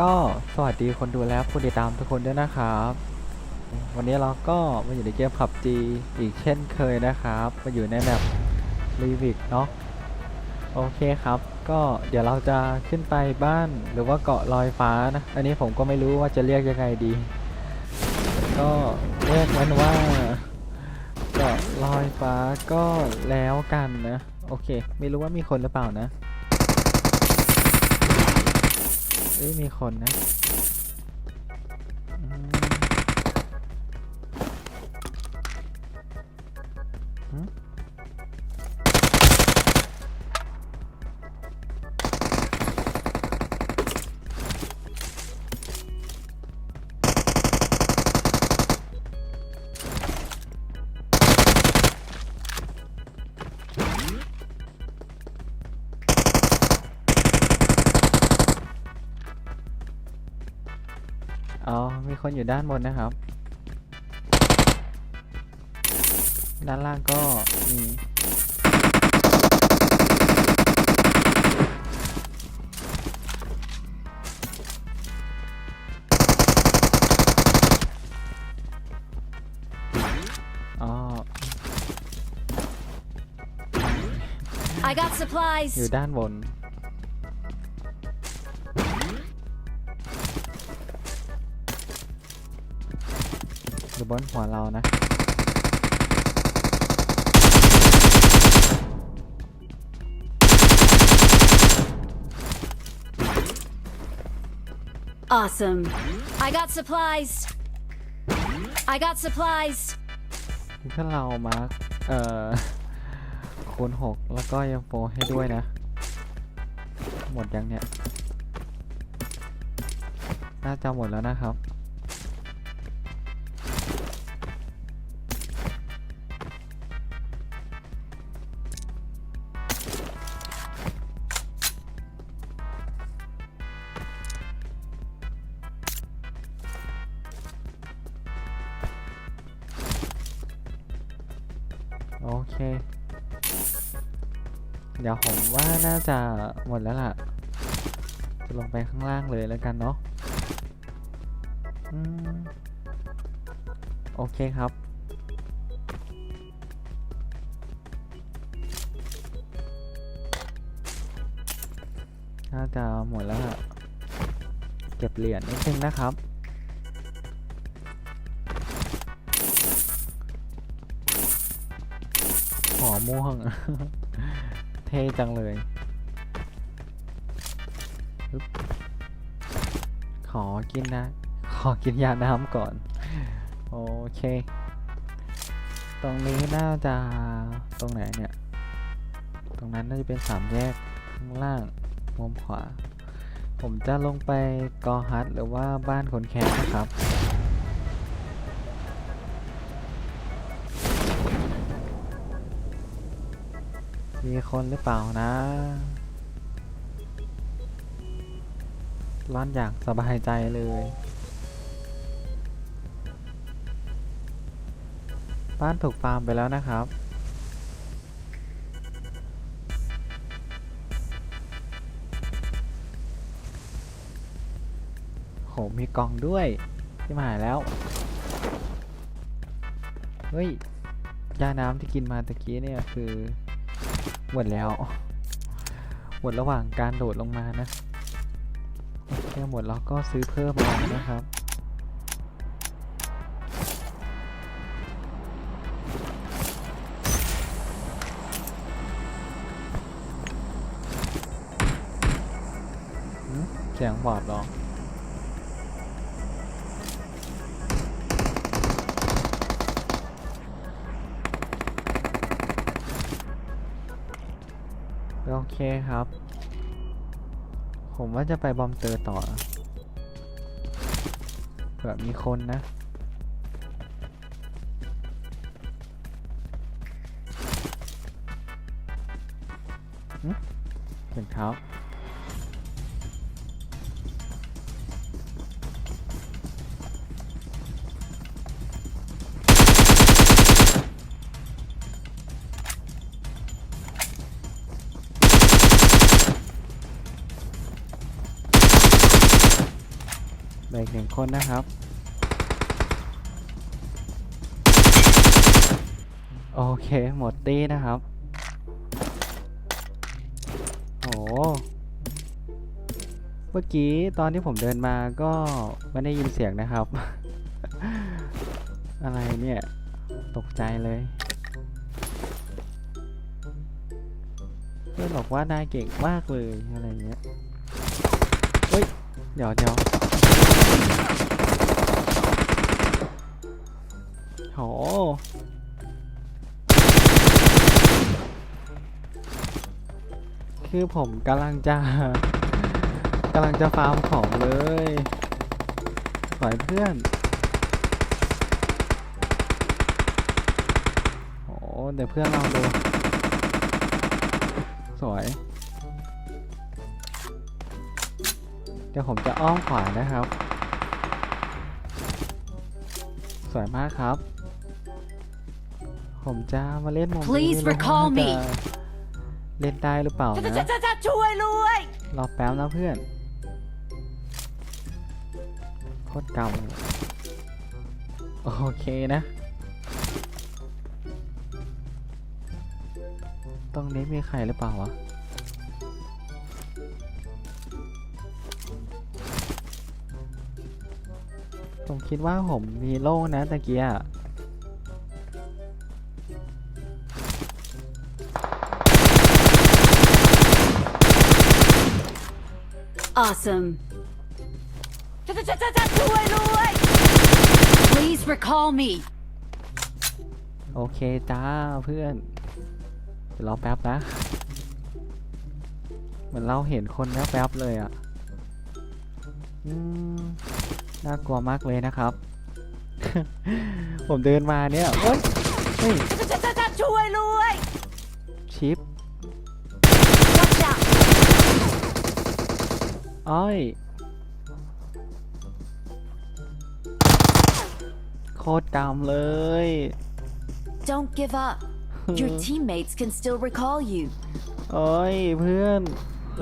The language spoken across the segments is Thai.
ก็สวัสดีคนดูและผู้ติดตามทุกคนด้วยนะครับ วันนี้เราก็มาอยู่ในเกมขับจีอีกเช่นเคยนะครับ มาอยู่ในแบบรีวิกเนาะโอเคครับ ก็เดี๋ยวเราจะขึ้นไปบ้านหรือว่าเกาะลอยฟ้านะ อันนี้ผมก็ไม่รู้ว่าจะเรียกยังไงดี ก็เรียกมันว่าเกาะลอยฟ้าก็แล้วกันนะ โอเค ไม่รู้ว่ามีคนหรือเปล่านะ เอ้ยมีคนนะ อ๋อ มีคนอยู่ด้านบนนะครับ ด้านล่างก็มีอ๋อ I got supplies. อยู่ด้านบน บนหัวเรานะ Awesome. I got supplies. I got supplies. ถ้าเรามาร์คเอ่อคูณหกแล้วก็ยังโฟให้ด้วยนะ หมดยังเนี่ย น่าจะหมดแล้วนะครับ เค เดี๋ยวผมว่าน่าจะหมดแล้วล่ะ จะลงไปข้างล่างเลยแล้วกันเนาะโอเคครับ น่าจะหมดแล้วล่ะ เก็บเหรียญนิดนึงนะครับ ม่วง เท่จังเลย ขอกินนะ ขอกินยาน้ำก่อน โอเค ตรงนี้น่าจะตรงไหนเนี่ย ตรงนั้นน่าจะเป็นสามแยกข้างล่างมุมขวา ผมจะลงไปกอฮัทหรือว่าบ้านคนแค้นนะครับ มีคนหรือเปล่านะ ร้อนอย่างสบายใจเลยบ้านถูกฟาร์มไปแล้วนะครับ โห มีกล่องด้วยที่มาหายแล้ว เฮ้ยยาน้ำที่กินมาตะกี้เนี่ยคือ หมดแล้วหมดระหว่างการโดดลงมานะแค่หมดแล้วก็ซื้อเพิ่มมานะครับเสียงบอดหรอ โอเคครับ ผมว่าจะไปบอมเตอร์ต่อเผื่อมีคนนะ เห็นเท้า เหลืออีกหนึ่งคนนะครับ โอเค หมดตี้นะครับโอ้เมื่อกี้ตอนที่ผมเดินมาก็ไม่ได้ยินเสียงนะครับ อะไรเนี่ย ตกใจเลยเพื่อนบอกว่านายเก่งมากเลยอะไรเงี้ย เฮ้ย เดี๋ยวเดี๋ยว โหคือผมกำลังจะกำลังจะฟาร์มของเลยสอยเพื่อน โอ้เดี๋ยวเพื่อนเราดู สวย เดี๋ยวผมจะอ้อมขวานะครับ สวยมากครับ ผมจะมาเล่นมุมนี้ Please ไม่รู้ recall ว่า me จะเล่นได้หรือเปล่านะ ช่วยด้วย รอแป๊บนะเพื่อน โคตรเก่าเลยโอเคนะ ตรงนี้มีใครหรือเปล่าวะ ผมคิดว่าผมมีโล่นะตะเกียอะ Awesome. ช่วยด้วย Please recall me. โอเคจ้าเพื่อนเดี๋ยวรอแป๊บนะ เหมือนเราเห็นคนแป๊บๆเลยอะอืมน่ากลัวมากเลยนะครับ ผมเดินมาเนี่ยโอ๊ยเฮ้ยช่วยด้วยชิป อ้อยโคตรกำเลย Don't give up. Your teammates can still recall you. โอ้ยเพื่อน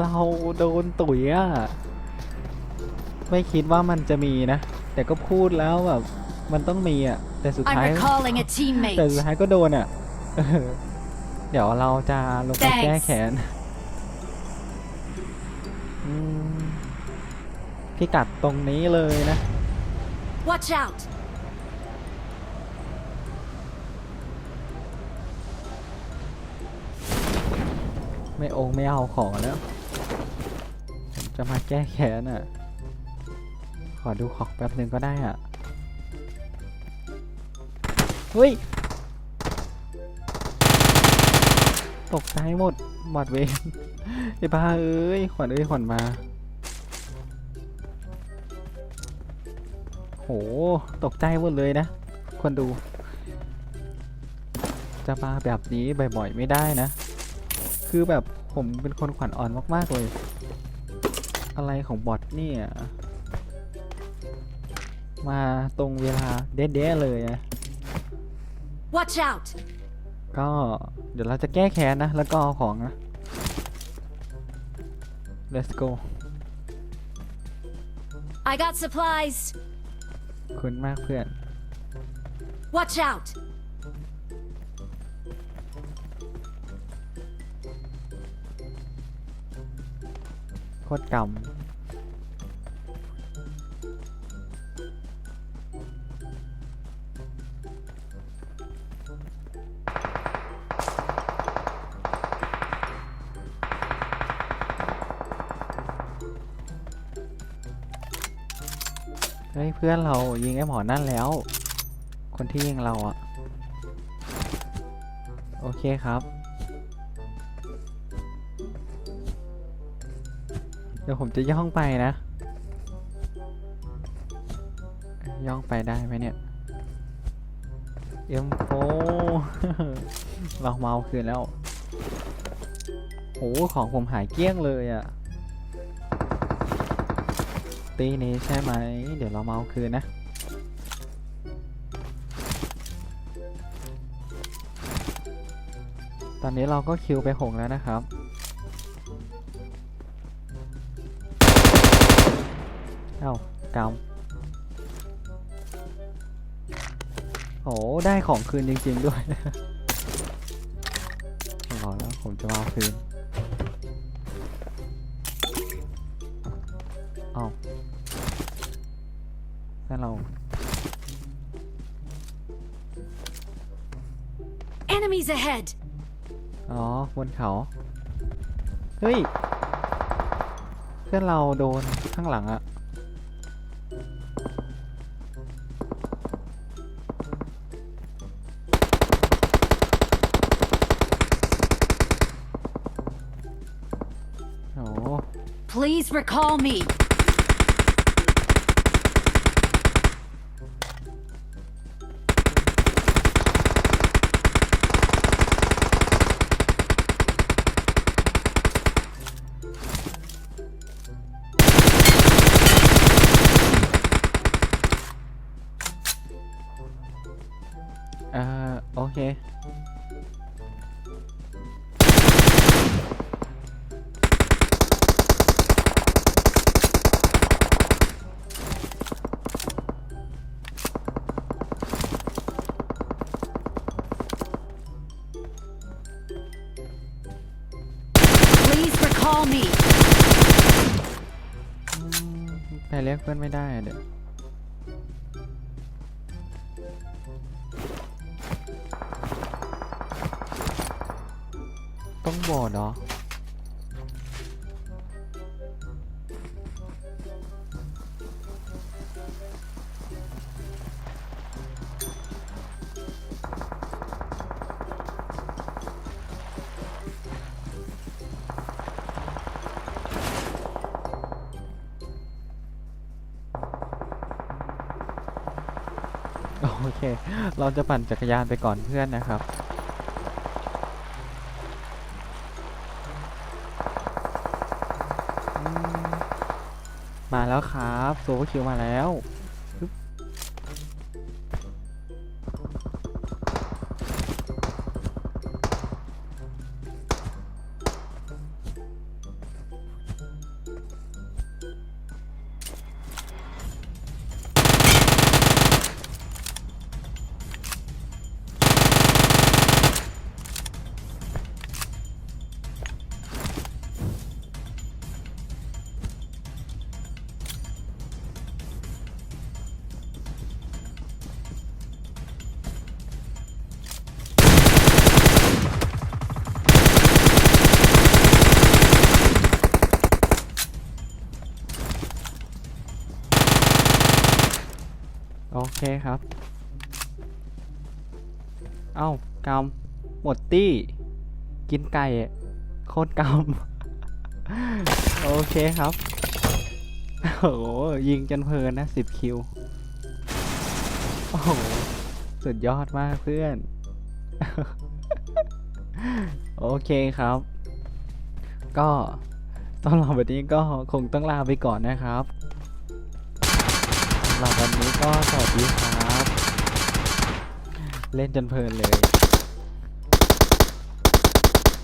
เราโดนตุ๋ยอะไม่คิดว่ามันจะมีนะ แต่ก็พูดแล้วแบบ มันต้องมีอะแต่สุด I'm ท้าย recalling a แต่สุด teammate. ท้ายก็โดนอะเออเดี๋ยวเราจะลงไป Thanks แก้แค้นอืม พิกัดตรงนี้เลยนะ Watch out. ไม่องค์ไม่เอาของแล้ว ผมจะมาแก้แค้นอะ ขอดูของแป๊บหนึ่งก็ได้อะ เฮ้ย ตกใจหมดหมดเวรไอ้บ้าเอ้ยขวัญเอ้ยขวัญมาโหตกใจหมดเลยนะคนดู จะมาแบบนี้บ่อยๆไม่ได้นะ คือแบบผมเป็นคนขวัญอ่อนมากๆเลย อะไรของบอทเนี่ย มาตรงเวลาเด๊ะๆเลยนะ Watch out. ก็เดี๋ยวเราจะแก้แค้นนะ แล้วก็เอาของนะ let's go I got supplies. คุณมากเพื่อน Watch out. โคตรกร เพื่อนเรายิงไอ้หมอนั่นแล้ว คนที่ยิงเราอะโอเคครับ เดี๋ยวผมจะย่องไปนะ ย่องไปได้ไหมเนี่ยเอ็มโฟเราเมาคืนแล้วโหของผมหายเกลี้ยงเลยอะ่ะ ตี้นี้ใช่ไหม เดี๋ยวเรามาเอาคืนนะ ตอนนี้เราก็คิวไปหงแล้วนะครับ เอ้ากำโอ้ได้ของคืนจริง ๆ ด้วยรอแล้วผมจะมาเอาคืน Oh. ถ้าเรา Enemies ahead! อ๋อ บนเขา เฮ้ย เพื่อนเราโดนข้างหลังอะโอ้ Please recall me! อ่อโอเค Please recall me! อืมไปเรียกเพื่อนไม่ได้อะเดี๋ยว ต้องบอดเหรอ เค เราจะปั่นจักรยานไปก่อนเพื่อนนะครับมาแล้วครับโซคิวมาแล้ว เคครับ เอ้ากำหมดตี้ กินไก่โคตรกำ โอเคครับ โอ้โห ยิงจนเพลินนะสิบคิว โอ้โห สุดยอดมากเพื่อน โอเคครับ ก็สำหรับวันนี้ก็คงต้องลาไปก่อนนะครับ ก็สวัสดีครับ เล่นจนเพลินเลย